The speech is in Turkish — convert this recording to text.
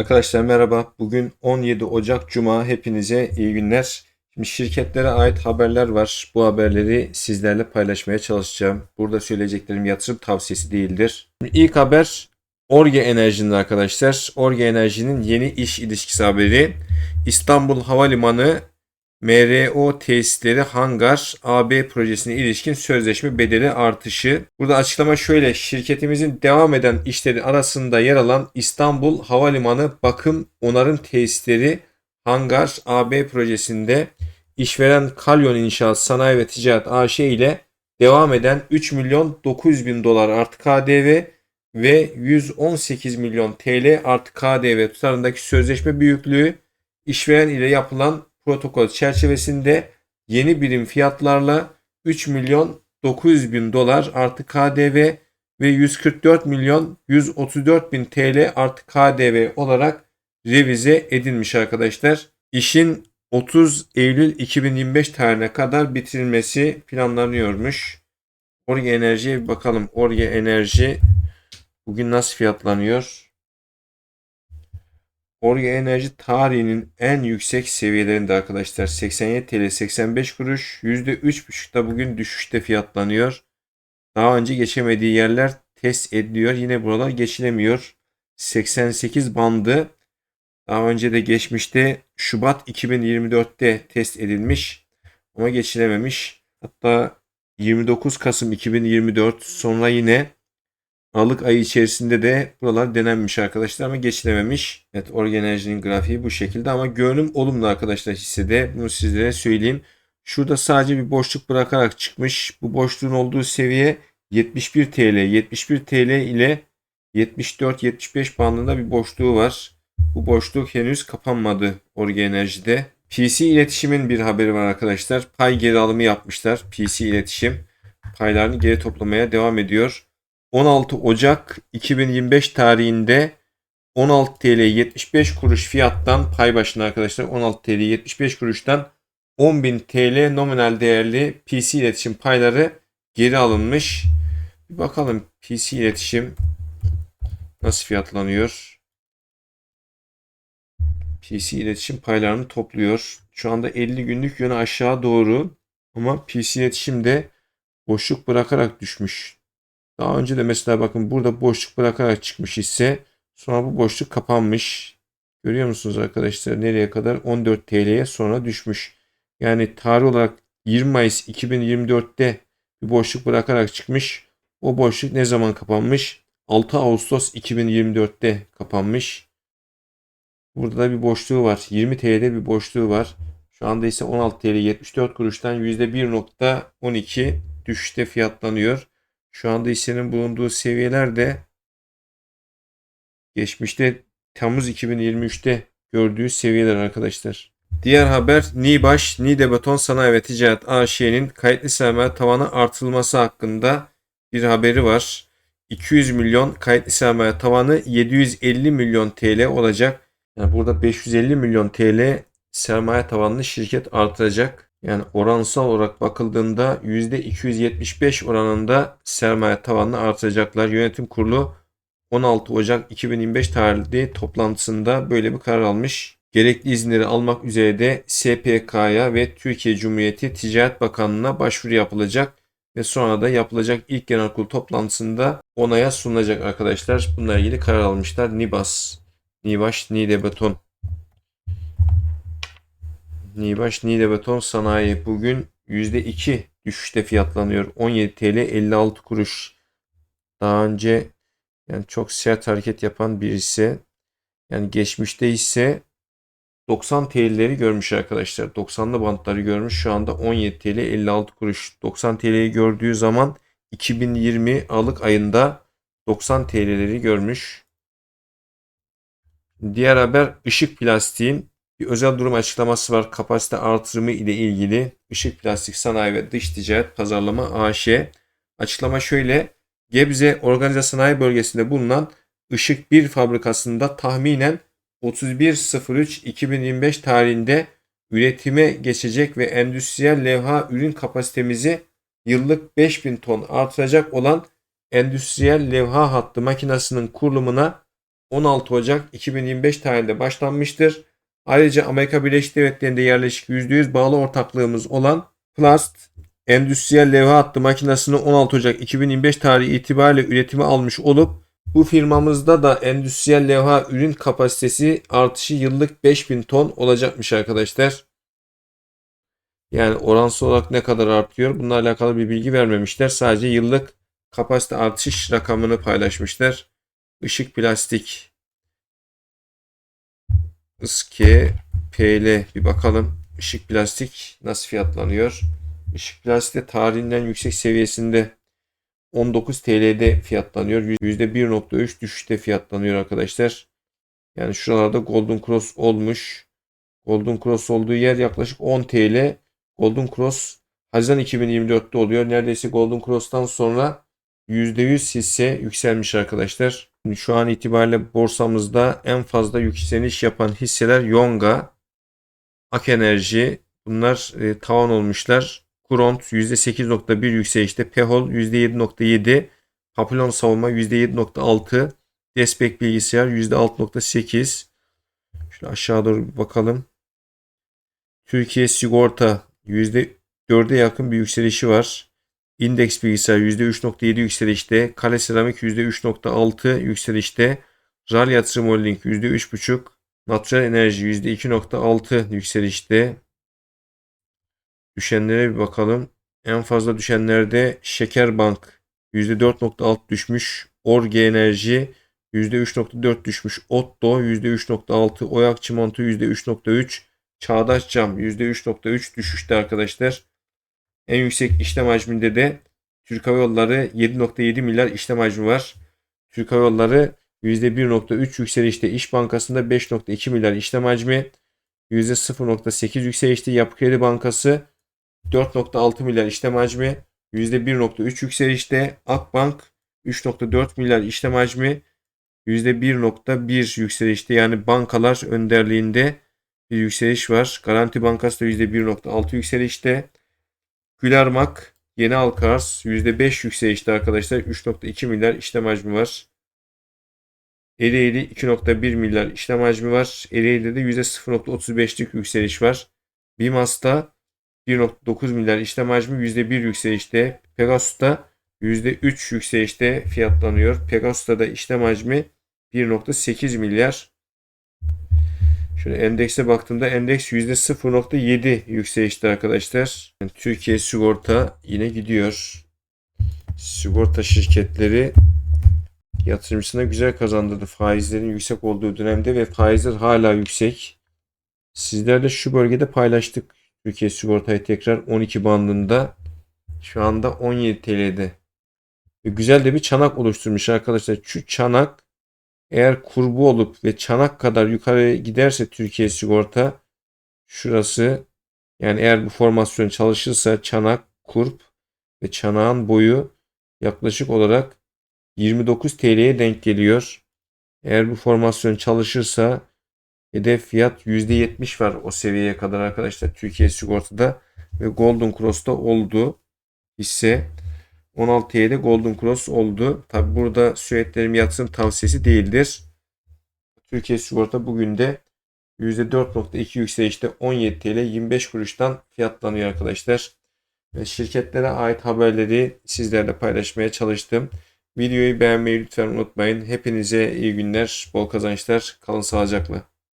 Arkadaşlar merhaba. Bugün 17 Ocak Cuma. Hepinize iyi günler. Şimdi şirketlere ait haberler var. Bu haberleri sizlerle paylaşmaya çalışacağım. Burada söyleyeceklerim yatırım tavsiyesi değildir. Şimdi ilk haber Orge Enerji'nin arkadaşlar. Orge Enerji'nin yeni iş ilişkisi haberi. İstanbul Havalimanı MRO tesisleri hangar AB projesine ilişkin sözleşme bedeli artışı. Burada açıklama şöyle. Şirketimizin devam eden işleri arasında yer alan İstanbul Havalimanı bakım onarım tesisleri hangar AB projesinde işveren Kalyon İnşaat Sanayi ve Ticaret AŞ ile devam eden 3 milyon 900 bin dolar artı KDV ve 118 milyon TL artı KDV tutarındaki sözleşme büyüklüğü işveren ile yapılan protokol çerçevesinde yeni birim fiyatlarla 3 milyon 900 bin dolar artı KDV ve 144 milyon 134 bin TL artı KDV olarak revize edilmiş arkadaşlar. İşin 30 Eylül 2025 tarihine kadar bitirilmesi planlanıyormuş. Orge Enerji'ye bir bakalım. Orge Enerji bugün nasıl fiyatlanıyor? Orge Enerji tarihinin en yüksek seviyelerinde arkadaşlar. 87 TL 85 kuruş. %3,5'da bugün düşüşte fiyatlanıyor. Daha önce geçemediği yerler test ediliyor. Yine buralar geçilemiyor. 88 bandı daha önce de geçmişte Şubat 2024'te test edilmiş ama geçilememiş. Hatta 29 Kasım 2024 sonra yine Aralık ayı içerisinde de buralar denenmiş arkadaşlar ama geçilememiş. Evet Orgen Enerji'nin grafiği bu şekilde ama görünüm olumlu arkadaşlar hissede. Bunu sizlere söyleyeyim. Şurada sadece bir boşluk bırakarak çıkmış. Bu boşluğun olduğu seviye 71 TL. 71 TL ile 74-75 bandında bir boşluğu var. Bu boşluk henüz kapanmadı Orge Enerji'de. PC iletişimin bir haberi var arkadaşlar. Pay geri alımı yapmışlar. PC iletişim paylarını geri toplamaya devam ediyor. 16 Ocak 2025 tarihinde 16 TL 75 kuruş fiyattan pay başına arkadaşlar 16 TL 75 kuruştan 10.000 TL nominal değerli PC iletişim payları geri alınmış. Bir bakalım PC iletişim nasıl fiyatlanıyor. PC iletişim paylarını topluyor. Şu anda 50 günlük yönü aşağı doğru ama PC iletişim de boşluk bırakarak düşmüş. Daha önce de mesela bakın burada boşluk bırakarak çıkmış ise sonra bu boşluk kapanmış. Görüyor musunuz arkadaşlar nereye kadar 14 TL'ye sonra düşmüş. Yani tarih olarak 20 Mayıs 2024'te bir boşluk bırakarak çıkmış. O boşluk ne zaman kapanmış? 6 Ağustos 2024'te kapanmış. Burada da bir boşluğu var. 20 TL'de bir boşluğu var. Şu anda ise 16 TL 74 kuruştan %1.12 düşüşte fiyatlanıyor. Şu anda hissenin bulunduğu seviyeler de geçmişte Temmuz 2023'te gördüğü seviyeler arkadaşlar. Diğer haber Nibaş, Nide Beton Sanayi ve Ticaret AŞ'nin kayıtlı sermaye tavanı artırılması hakkında bir haberi var. 200 milyon kayıtlı sermaye tavanı 750 milyon TL olacak. Yani burada 550 milyon TL sermaye tavanını şirket artıracak. Yani oransal olarak bakıldığında %275 oranında sermaye tavanını artıracaklar. Yönetim kurulu 16 Ocak 2025 tarihli toplantısında böyle bir karar almış. Gerekli izinleri almak üzere de SPK'ya ve Türkiye Cumhuriyeti Ticaret Bakanlığı'na başvuru yapılacak ve sonra da yapılacak ilk genel kurul toplantısında onaya sunulacak arkadaşlar. Bununla ilgili karar almışlar. NİBAS, NİBAŞ, NİDE Beton. Nibaş Niğde Beton Sanayi bugün %2 düşüşte fiyatlanıyor. 17 TL 56 kuruş. Daha önce yani çok sert hareket yapan birisi. Yani geçmişte ise 90 TL'leri görmüş arkadaşlar. 90'lı bantları görmüş. Şu anda 17 TL 56 kuruş. 90 TL'yi gördüğü zaman 2020 Aralık ayında 90 TL'leri görmüş. Diğer haber ışık plastiğin bir özel durum açıklaması var. Kapasite artırımı ile ilgili Işık Plastik Sanayi ve Dış Ticaret Pazarlama AŞ. Açıklama şöyle. Gebze Organize Sanayi Bölgesi'nde bulunan Işık 1 fabrikasında tahminen 31.03.2025 tarihinde üretime geçecek ve endüstriyel levha ürün kapasitemizi yıllık 5000 ton artıracak olan endüstriyel levha hattı makinasının kurulumuna 16 Ocak 2025 tarihinde başlanmıştır. Ayrıca Amerika Birleşik Devletleri'nde yerleşik %100 bağlı ortaklığımız olan Plast Endüstriyel Levha Hattı makinesini 16 Ocak 2025 tarihi itibariyle üretime almış olup bu firmamızda da endüstriyel levha ürün kapasitesi artışı yıllık 5000 ton olacakmış arkadaşlar. Yani oransal olarak ne kadar artıyor? Bununla alakalı bir bilgi vermemişler. Sadece yıllık kapasite artış rakamını paylaşmışlar. Işık plastik. Iske PL bir bakalım. Işık plastik nasıl fiyatlanıyor? Işık plastik tarihinden yüksek seviyesinde 19 TL'de fiyatlanıyor. %1.3 düşüşte fiyatlanıyor arkadaşlar. Yani şuralarda Golden Cross olmuş. Golden Cross olduğu yer yaklaşık 10 TL. Golden Cross Haziran 2024'te oluyor. Neredeyse Golden Cross'tan sonra %100 hisse yükselmiş arkadaşlar. Şu an itibariyle borsamızda en fazla yükseliş yapan hisseler Yonga, Ak Enerji bunlar e, tavan olmuşlar. Kuront %8.1 yükselişte, Pehol %7.7, Papillon savunma %7.6, Despek bilgisayar %6.8. Şöyle aşağı doğru bakalım. Türkiye sigorta %4'e yakın bir yükselişi var. Index bilgisayar %3.7 yükselişte. Kale seramik %3.6 yükselişte. RAL yatırım holding %3.5. Natural enerji %2.6 yükselişte. Düşenlere bir bakalım. En fazla düşenlerde Şekerbank %4.6 düşmüş. Orge Enerji %3.4 düşmüş. Otto %3.6. Oyak Çimento %3.3. Çağdaş Cam %3.3 düşüşte arkadaşlar. En yüksek işlem hacminde de Türk Hava Yolları 7.7 milyar işlem hacmi var. Türk Hava Yolları %1.3 yükselişte. İş Bankası'nda 5.2 milyar işlem hacmi. %0.8 yükselişte. Yapı Kredi Bankası 4.6 milyar işlem hacmi. %1.3 yükselişte. Akbank 3.4 milyar işlem hacmi. %1.1 yükselişte. Yani bankalar önderliğinde bir yükseliş var. Garanti Bankası da %1.6 yükselişte. Gülermak Yeni Alkars %5 yükselişte arkadaşlar. 3.2 milyar işlem hacmi var. Ereğli 2.1 milyar işlem hacmi var. Ereğli'de de %0.35'lik yükseliş var. Bimas'ta 1.9 milyar işlem hacmi %1 yükselişte. Pegasus'ta %3 yükselişte fiyatlanıyor. Pegasus'ta da işlem hacmi 1.8 milyar. Şöyle endekse baktığımda endeks %0.7 yükselişte arkadaşlar. Yani Türkiye sigorta yine gidiyor. Sigorta şirketleri yatırımcısına güzel kazandırdı faizlerin yüksek olduğu dönemde ve faizler hala yüksek. Sizlerle şu bölgede paylaştık Türkiye sigortayı tekrar 12 bandında. Şu anda 17 TL'de. Ve güzel de bir çanak oluşturmuş arkadaşlar. Şu çanak eğer kurbu olup ve çanak kadar yukarı giderse Türkiye sigorta şurası yani eğer bu formasyon çalışırsa çanak, kurp ve çanağın boyu yaklaşık olarak 29 TL'ye denk geliyor. Eğer bu formasyon çalışırsa hedef fiyat %70 var o seviyeye kadar arkadaşlar Türkiye sigortada ve Golden Cross'ta oldu hisse. 16'ya da Golden Cross oldu. Tabi burada süretlerim yatırım tavsiyesi değildir. Türkiye Sigorta bugün de %4.2 yükselişte 17 TL 25 kuruştan fiyatlanıyor arkadaşlar. Ve şirketlere ait haberleri sizlerle paylaşmaya çalıştım. Videoyu beğenmeyi lütfen unutmayın. Hepinize iyi günler, bol kazançlar. Kalın sağlıcakla.